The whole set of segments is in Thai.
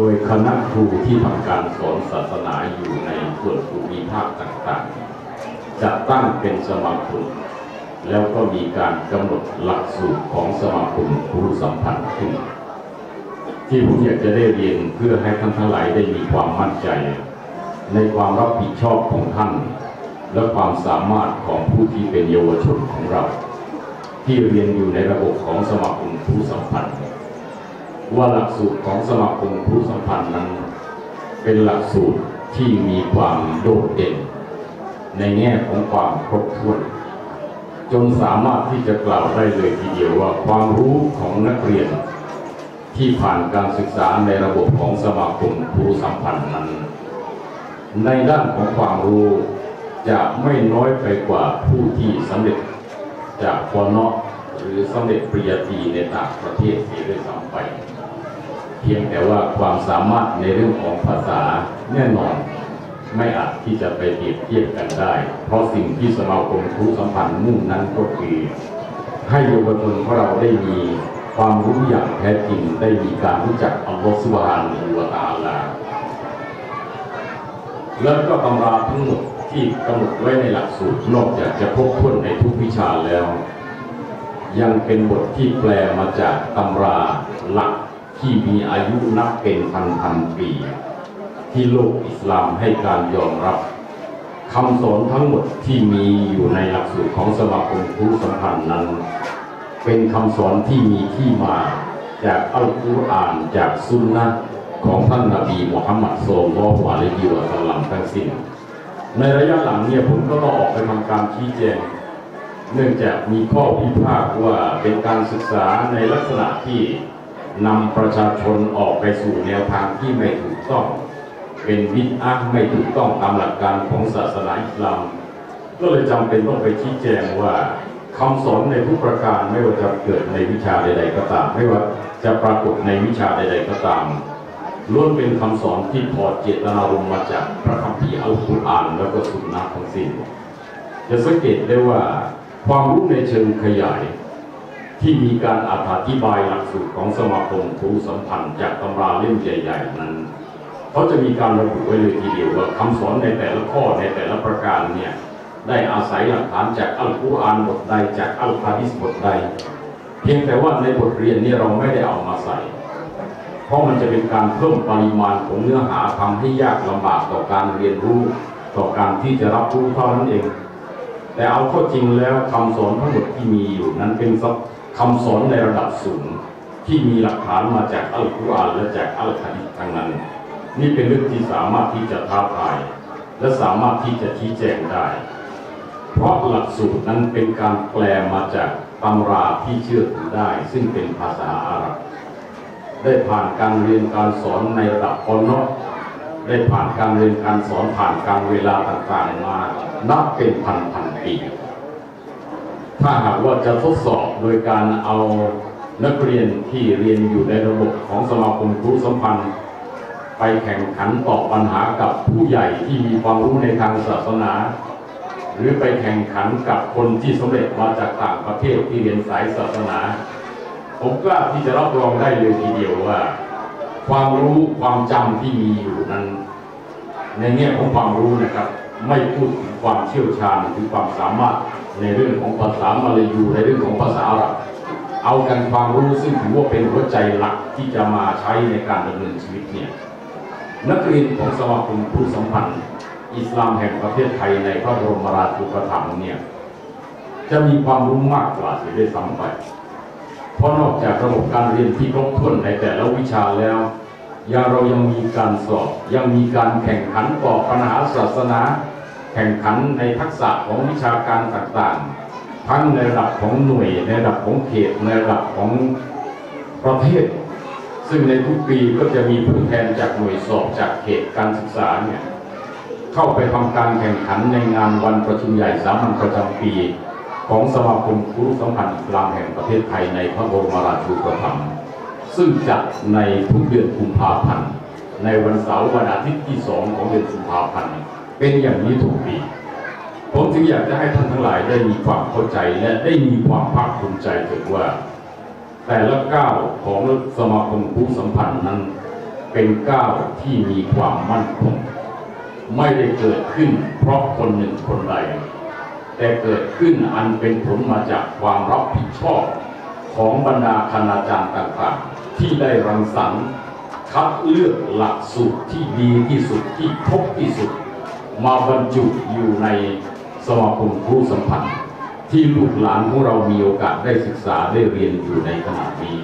ดยคณะครูที่ทำการสอนศาสนาอยู่ในส่วนภูมิภาคต่างๆ จะตั้งเป็นสมาคมแล้วก็มีการกำหนดหลักสูตรของสมาคมครูสัมพันธ์ขึ้น ที่ผมอยากจะได้เรียนเพื่อให้ท่านทั้งหลายได้มีความมั่นใจ ในความรับผิดชอบของท่าน และความสามารถของผู้ที่เป็นเยาวชนของเรา ที่เรียนอยู่ในระบบของสมาคมครูสัมพันธ์ ว่าหลักสูตรของสมาคมครูสัมพันธ์นั้น เป็นหลักสูตรที่มีความโดดเด่น ในแง่ของความครบถ้วน จนสามารถที่จะกล่าวได้เลยทีเดียวว่าความรู้ของนักเรียน ที่ผ่านการศึกษาในระบบของสมาคมครูสัมพันธ์นั้น ในด้านของความรู้จะไม่น้อยไปกว่าผู้ที่สำเร็จจากปนหรือสำเร็จปริญญาตรีในต่างประเทศเสียด้วยซ้ำไป เพียงแต่ว่าความสามารถในเรื่องของภาษาแน่นอน ไม่อาจที่จะไปเปรียบเทียบกันได้ เพราะสิ่งที่สมาคมครูสัมพันธ์มุ่งนั้นก็คือให้เยาวชนของเราได้มีความรู้อย่างแท้จริงได้มีการรู้จักอัลลอฮฺสุบฮานะฮูวะตาลาแล้วก็ตำราทั้งหมดที่กำหนดไว้ในหลักสูตรนอกจากจะครบถ้นในทุกวิชาแล้ว ยังเป็นบทที่แปลมาจากตำราหลัก ที่มีอายุนับเป็นพันพันปี ที่โลกอิสลามให้การยอมรับคำสอนทั้งหมดที่มีอยู่ในหลักสูตรของสมาคมครูสัมพันธ์นั้น เป็นคำสอนที่มีที่มาจากอัลกุรอานจากซุนนะของท่านนบีมุฮัมมัดสุลลัลลอฮุอะลัยฮิวะสัลลัมทั้งสิ้น ในระยะหลังเนี่ยผมก็ต้องออกไปทำการชี้แจง เนื่องจากมีข้อพิพาทว่าเป็นการศึกษาในลักษณะที่ นำประชาชนออกไปสู่แนวทางที่ไม่ถูกต้อง เป็นวิดอะห์ไม่ถูกต้องตามหลักการของศาสนาอิสลาม ก็เลยจำเป็นต้องไปชี้แจงว่าคำสอนในทุกประการไม่ว่าจะเกิดในวิชาใด ๆ ก็ตาม ไม่ว่าจะปรากฏในวิชาใด ๆ ก็ตามล้วนเป็นคำสอนที่ถอดเจตนารมณ์มาจากพระคัมภีร์อัลกุรอานแล้วก็สุนนะทั้งสิ้นจะสังเกตได้ว่าความรู้ในเชิงขยาย ที่มีการอธิบายหลักสูตรของสมาคมครูสัมพันธ์จากตำราเล่มใหญ่ ๆ นั้นเขาจะมีการระบุไว้เลยทีเดียวว่าคำสอนในแต่ละข้อในแต่ละประการเนี่ยได้อาศัยหลักฐานจากอัลกุรอานบทใดจากอัลฮะดิษบทใด เพียงแต่ว่าในบทเรียนนี้เราไม่ได้เอามาใส่ เพราะมันจะเป็นการเพิ่มปริมาณของเนื้อหาทำให้ยากลำบากต่อการเรียนรู้ต่อการที่จะรับรู้เท่านั้นเอง แต่เอาข้าจริงแล้วคำสอนทั้งหมดที่มีอยู่นั้นเป็น คำสอนในระดับสูงที่มีหลักฐานมาจากอัลกุรอานและจากอัลฮะดิษทั้งนั้น นี่เป็นเรื่องที่สามารถที่จะท้าทาย และสามารถที่จะชี้แจงได้ เพราะหลักสูตรนั้นเป็นการแปลมาจากตำราที่เชื่อถือได้ ซึ่งเป็นภาษาอาหรับ ได้ผ่านการเรียนการสอนในระดับปนกได้ผ่านการเรียนการสอนผ่านการเวลาต่างๆมา นับเป็นพันพันๆปี ถ้าหากว่าจะทดสอบโดยการเอานักเรียนที่เรียนอยู่ในระบบของสมาคมครูสัมพันธ์ ไปแข่งขันตอบปัญหากับผู้ใหญ่ที่มีความรู้ในทางศาสนา หรือไปแข่งขันกับคนที่สำเร็จมาจากต่างประเทศที่เรียนสายศาสนา ผมกล้าที่จะรับรองได้เลยทีเดียวว่า ความรู้ความจำที่มีอยู่นั้น ในแง่ของความรู้นะครับ ไม่พูดถึงความเชี่ยวชาญหรือความสามารถ ในเรื่องของภาษามาลายูในเรื่องของภาษาอาหรับเอากันความรู้ซึ่งถือว่าเป็นหัวใจหลักที่จะมาใช้ในการดำเนินชีวิตเนี่ยนักเรียนของสมาคมผู้สัมพันธ์ อิสลามแห่งประเทศไทยในพระบรมราชูปถัมภ์เนี่ยจะมีความรู้มากกว่าเสียด้วยซ้ำไป เพราะนอกจากระบบการเรียนที่ครบถ้วนในแต่ละวิชาแล้วยังเรายังมีการสอบ ยังมีการแข่งขันตอบปัญหาศาสนา แข่งขันในทักษะของวิชาการต่างๆ ทั้งในระดับของหน่วยในระดับของเขตในระดับของประเทศ ซึ่งในทุกปีก็จะมีผู้แทนจากหน่วยสอบจากเขตการศึกษาเนี่ยเข้าไปทำการแข่งขันในงานวันประชุมใหญ่สามัญประจำปี ของสมาคมครูสัมพันธ์อิสลามแห่งประเทศไทยในพระบรมราชูปถัมภ์ซึ่งจัดในทุกเดือนกุมภาพันธ์ในวันเสาร์วันอาทิตย์ที่สองของเดือนกุมภาพันธ์ เป็นอย่างนี้ทุกปีผมจึงอยากจะให้ท่านทั้งหลายได้มีความเข้าใจและได้มีความภาคภูมิใจถิดว่า แต่ละก้าวของสมาคมผู้สัมพันธ์นั้น เป็นก้าวที่มีความมั่นคงไม่ได้เกิดขึ้นเพราะคนหนึ่งคนใด แต่เกิดขึ้นอันเป็นผลมาจากความรับผิดชอบของบรรดาคณาจารย์ต่างๆ ที่ได้รังสรรค์คัดเลือกหลักสูตรที่ดีที่สุดที่ครบที่สุด มาบรรจุอยู่ในสมาคมครูสัมพันธ์ที่ลูกหลานของเรามีโอกาสได้ศึกษาได้เรียนอยู่ในขณะนี้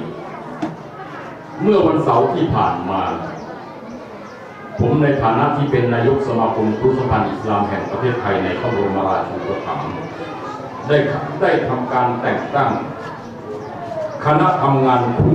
เมื่อวันเสาร์ที่ผ่านมา ผมในฐานะที่เป็นนายกสมาคมครูสัมพันธ์อิสลามแห่งประเทศไทยในพระบรมราชูปถัมภ์ได้ได้ทำการแต่งตั้ง คณะทำงานผู้